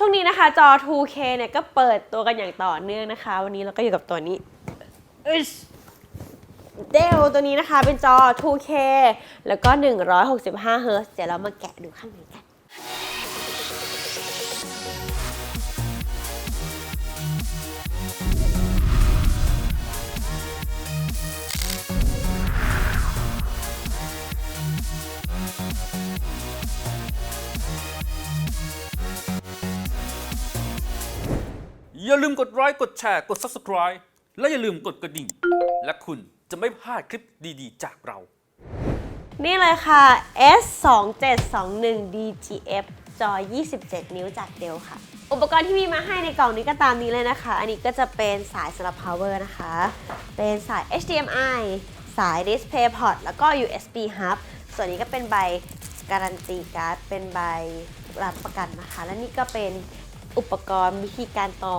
ช่วงนี้นะคะจอ 2K เนี่ยก็เปิดตัวกันอย่างต่อเนื่องนะคะ วันนี้เราก็อยู่กับตัวนี้เดลตัวนี้นะคะเป็นจอ 2K แล้วก็ 165 Hz เดี๋ยวเรามาแกะดูข้างในกัน อย่าลืมกดไลค์กดแชร์กด Subscribe และอย่าลืมกดกระดิ่ง และคุณจะไม่พลาดคลิปดีๆ จากเรา นี่เลยค่ะ S 2 7 2 1 DGF จอ 27 นิ้วจากเดลค่ะ อุปกรณ์ที่มีมาให้ในกล่องนี้ก็ตามนี้เลยนะคะ อันนี้ก็จะเป็นสายสำหรับ power นะคะ เป็นสาย HDMI สาย display port แล้วก็ USB hub ส่วนนี้ก็เป็นใบการันตีการ์ด เป็นใบรับประกันนะคะ และนี่ก็เป็น อุปกรณ์วิธีการต่อ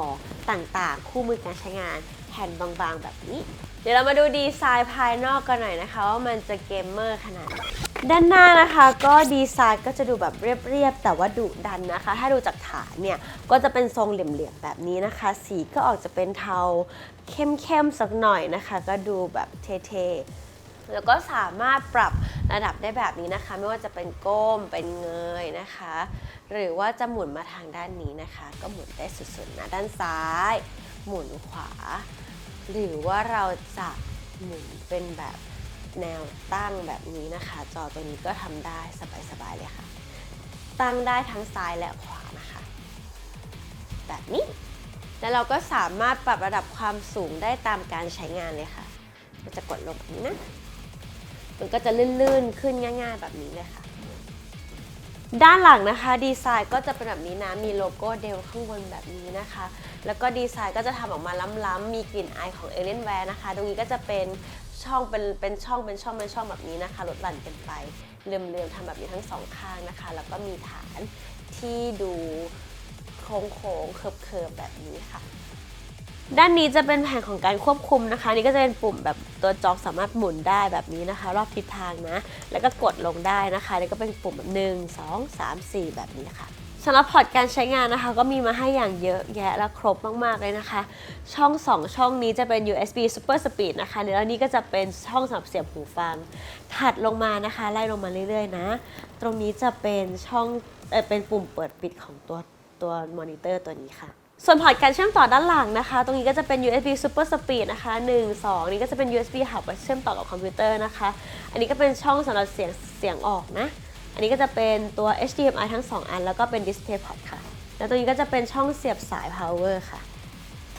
ต่างๆ คู่มือการใช้งานแผ่นบางๆ แบบนี้ เดี๋ยวเรามาดูดีไซน์ภายนอกกันหน่อยนะคะ ว่ามันจะเกมเมอร์ขนาดไหนด้านหน้านะคะก็ดีไซน์ก็จะดูแบบเรียบๆ แต่ว่าดุดันนะคะ ถ้าดูจากฐานเนี่ย ก็จะเป็นทรงเหลี่ยมๆ แบบนี้นะคะ สีก็ออกจะเป็นเทาเข้มๆ สักหน่อยนะคะ ก็ดูแบบเท่ๆ แล้วก็สามารถปรับระดับได้แบบนี้นะคะ ไม่ว่าจะเป็นก้มเป็นเงยนะคะ หรือว่าจะหมุนมาทางด้านนี้นะคะ ก็หมุนได้สุดๆนะด้านซ้าย หมุนขวา หรือว่าเราจะหมุนเป็นแบบแนวตั้งแบบนี้นะคะ จอตัวนี้ก็ทำได้สบายๆเลยค่ะ ตั้งได้ทั้งซ้ายและขวานะคะ แบบนี้ แล้วเราก็สามารถปรับระดับความสูงได้ตามการใช้งานเลยค่ะเราจะกดลงแบบนี้นะมันก็จะลื่นๆขึ้นง่าย ๆ แบบนี้เลยค่ะ ด้านหลังนะคะดีไซน์ก็จะเป็นแบบนี้นะ มีโลโก้เดลข้างบนแบบนี้นะคะ แล้วก็ดีไซน์ก็จะทำออกมาล้ำๆ มีกลิ่นอายของเอเลนแวร์นะคะ ตรงนี้ก็จะเป็นช่องเป็นเป็นช่องเป็นช่องเป็นช่องแบบนี้นะคะลดหลั่นกันไปเลื่อมๆทำแบบนี้ทั้งสองข้างนะคะ แล้วก็มีฐานที่ดูโค้งๆเคิร์ฟๆแบบนี้ค่ะ ด้านนี้จะเป็นแผงของการควบคุมนะคะ นี่ก็จะเป็นปุ่มแบบตัวจอกสามารถหมุนได้แบบนี้นะคะ รอบทิศทางนะ แล้วก็กดลงได้นะคะนี่ก็เป็นปุ่มแบบหนึ่งสองสามสี่แบบนี้ค่ะสำหรับพอร์ตการใช้งานนะคะ ก็มีมาให้อย่างเยอะแยะและครบมาก ๆ เลยนะคะ ช่อง 2 ช่องนี้จะเป็น USB Super Speed นะคะแล้วนี่ก็จะเป็นช่องสำหรับเสียบหูฟัง ถัดลงมานะคะไล่ลงมาเรื่อย ๆ นะ ตรงนี้จะเป็นช่องเออเป็นปุ่มเปิดปิดของตัวตัวมอนิเตอร์ตัวนี้ค่ะ ส่วนพอร์ตการเชื่อมต่อด้านหลังนะคะ ตรงนี้ก็จะเป็น USB Super Speed นะคะ 1 2 นี่ก็จะเป็น USB Hub ไว้เชื่อมต่อกับคอมพิวเตอร์นะคะ อันนี้ก็เป็นช่องสำหรับเสียงเสียงออกนะ อันนี้ก็จะเป็นตัว HDMI ทั้ง 2 อัน แล้วก็เป็น Display Port ค่ะ แล้วตรงนี้ก็จะเป็นช่องเสียบสาย power ค่ะ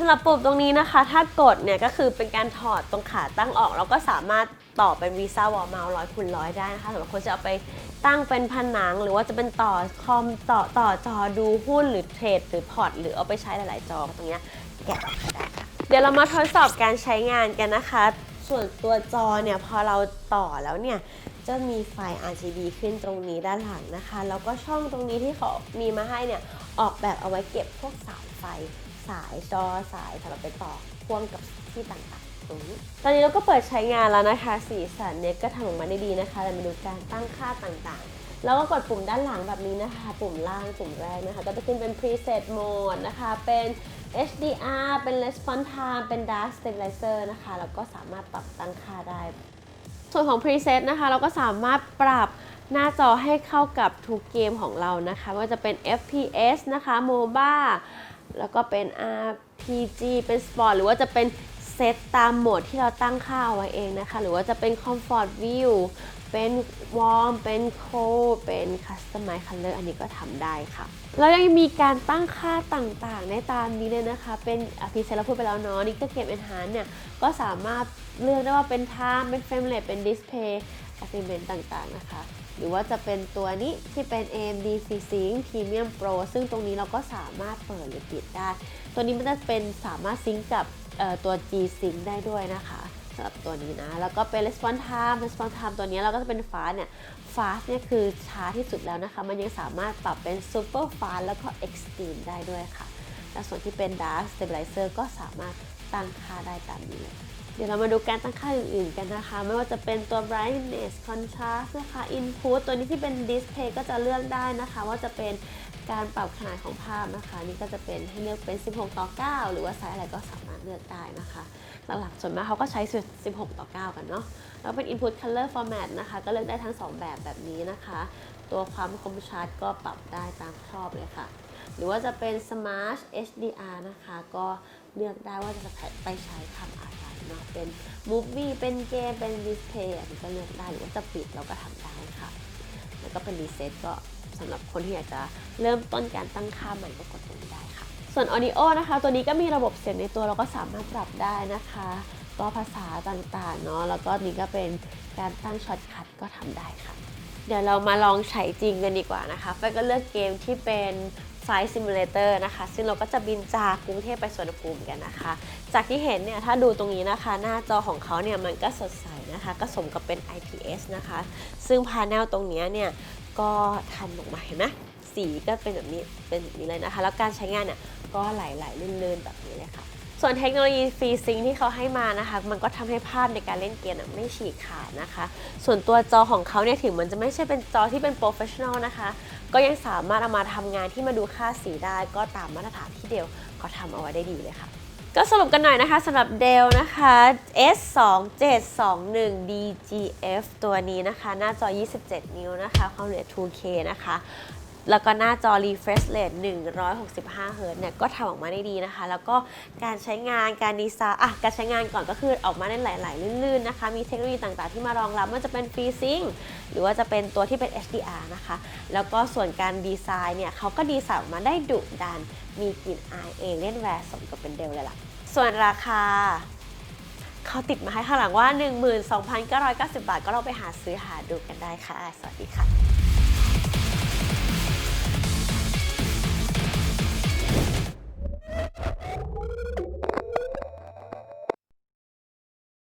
สำหรับปุ่มตรงนี้นะคะ ถ้ากดเนี่ยก็คือเป็นการถอดตรงขาตั้งออกแล้วก็สามารถต่อเป็นวีซ่าวอลเมาส์ร้อยคูณร้อยได้นะคะสำหรับคนจะเอาไปตั้งเป็นผนัง หรือว่าจะเป็นต่อคอมต่อต่อจอดูหุ้นหรือเทรดหรือพอร์ตหรือเอาไปใช้หลาย ๆ จอตรงเนี้ยแกะออกได้ค่ะเดี๋ยวเรามาทดสอบการใช้งานกันนะคะ ส่วนตัวจอเนี่ยพอเราต่อแล้วเนี่ยจะมีไฟ RGB ขึ้นตรงนี้ด้านหลังนะคะ แล้วก็ช่องตรงนี้ที่เขามีมาให้เนี่ยออกแบบเอาไว้เก็บพวกสายไฟ สายจอสายสำหรับไปต่อพ่วงกับที่ต่างๆตรงนี้ตอนนี้เราก็เปิดใช้งานแล้วนะคะ สีสันเนี่ยก็ทำออกมาได้ดีนะคะเรามาดูการตั้งค่าต่างๆ แล้วก็กดปุ่มด้านหลังแบบนี้นะคะ ปุ่มล่างปุ่มแรกนะคะ ก็จะขึ้นเป็น preset mode นะคะ เป็น HDR เป็น response time เป็น dark stabilizer นะคะ แล้วก็สามารถปรับตั้งค่าได้ ส่วนของ preset นะคะ เราก็สามารถปรับหน้าจอให้เข้ากับทุกเกมของเรานะคะว่าจะเป็น FPS นะคะ MOBA แล้วก็เป็น RPG เป็น Sport หรือว่าจะเป็นเซตตามโหมดที่เราตั้งค่าเอาไว้เองนะคะ หรือว่าจะเป็น Comfort View เป็น Warm เป็น Cold เป็น Customize Color อันนี้ก็ทำได้ค่ะแล้วยังมีการตั้งค่าต่างๆ ในตามนี้เลยนะคะ เป็นอภิเษเราพูดไปแล้วเนาะนี่ก็เกม Enhance เนี่ย ก็สามารถเลือกได้ว่าเป็น Time เป็น Frame Rate เป็น Display Achievement ต่างๆนะคะ หรือว่าจะเป็นตัวนี้ที่เป็น AMD FreeSync Premium Pro ซึ่งตรงนี้เราก็สามารถเปิดหรือปิดได้ ตัวนี้มันจะเป็นสามารถซิงกับตัว G Sync ได้ด้วยนะคะสำหรับตัวนี้นะ แล้วก็เป็น Response Time Response Time ตัวนี้เราก็จะเป็น Fast เนี่ย Fast เนี่ยคือช้าที่สุดแล้วนะคะ มันยังสามารถปรับเป็น Super Fast แล้วก็ Extreme ได้ด้วยค่ะ และส่วนที่เป็น Dark Stabilizer ก็สามารถตั้งค่าได้ตามนี้เลย ดี๋ยวเรามาดูการตั้งค่าอื่นๆกันนะคะ ไม่ว่าจะเป็นตัว brightness contrast นะคะ input ตัวนี้ที่เป็น display ก็จะเลือกได้นะคะ ว่าจะเป็นการปรับขนาดของภาพนะคะ นี่ก็จะเป็นให้เลือกเป็น 16 ต่อ 9 หรือว่าไซส์อะไรก็สามารถเลือกได้นะคะหลักๆส่วนมากเขาก็ใช้ 16 ต่อ 9 กันเนาะแล้วเป็น input color format นะคะ ก็เลือกได้ทั้ง 2 แบบแบบนี้นะคะ ตัวความคมชัดก็ปรับได้ตามชอบเลยค่ะ หรือว่าจะเป็น Smart HDR นะคะ ก็เลือกได้ว่าจะไปใช้ทำอะ เนาะเป็น movie เป็นเกม เป็น display อันนี้ก็เลือกได้หรือว่าจะปิดเราก็ทำได้ค่ะ แล้วก็เป็น reset ก็สำหรับคนที่อยากจะเริ่มต้นการตั้งค่าใหม่ก็กดตรงนี้ได้ค่ะ ส่วน audio นะคะ ตัวนี้ก็มีระบบเสียงในตัวเราก็สามารถปรับได้นะคะก็ภาษาต่างๆเนาะแล้วก็นี่ก็เป็นการตั้งช็อตคัทก็ทำได้ค่ะ เดี๋ยวเรามาลองใช้จริงกันดีกว่านะคะไฟก็เลือกเกมที่เป็น Flight Simulator นะคะ ซึ่งเราก็จะบินจากกรุงเทพไปสวนภูมิกันนะคะ จากที่เห็นเนี่ย ถ้าดูตรงนี้นะคะ หน้าจอของเขาเนี่ย มันก็สดใสนะคะ ก็สมกับเป็น IPS นะคะ ซึ่งพา n นลตรงนี้เนี่ย ก็ทำออกมาเห็นไหมสีก็เป็นแบบนี้ เป็นแบบนี้เลยนะคะ แล้วการใช้งานเนี่ย ก็ไหลๆลื่นๆแบบนี้เลยค่ะส่วนเทคโนโลยีฟรีซิงที่เขาให้มานะคะ มันก็ทำให้ภาพในการเล่นเกมไม่ฉีกขาดนะคะ ส่วนตัวจอของเขาเนี่ยถึงมันจะไม่ใช่เป็นจอที่เป็นโปรเฟชชั่นอลนะคะ ก็ยังสามารถเอามาทำงานที่มาดูค่าสีได้ ก็ตามมาตรฐานที่เดลเขาทำเอาไว้ได้ดีเลยค่ะ ก็สรุปกันหน่อยนะคะสำหรับเดลนะคะ S2721DGF ตัวนี้นะคะ หน้าจอ 27 นิ้วนะคะ ความละเอียด 2K นะคะ แล้วก็หน้าจอ refresh rate 165 Hz เนี่ยก็ทำออกมาได้ดีนะคะ แล้วก็การใช้งานการดีไซน์อะการใช้งานก่อนก็คือออกมาได้หลาย ๆ ลื่น ๆ นะคะ มีเทคโนโลยีต่าง ๆ ที่มารองรับไม่ว่าจะเป็น FreeSync หรือว่าจะเป็นตัวที่เป็น HDR นะคะ แล้วก็ส่วนการดีไซน์เนี่ยเขาก็ดีไซน์ออกมาได้ดุดัน มีกลิ่นอายเอเลียนแวร์สมกับเป็นเดลเลยล่ะ ส่วนราคาเขาติดมาให้ข้างหลังว่า 12,990 บาท ก็ลองไปหาซื้อหาดูกันได้ค่ะ สวัสดีค่ะ you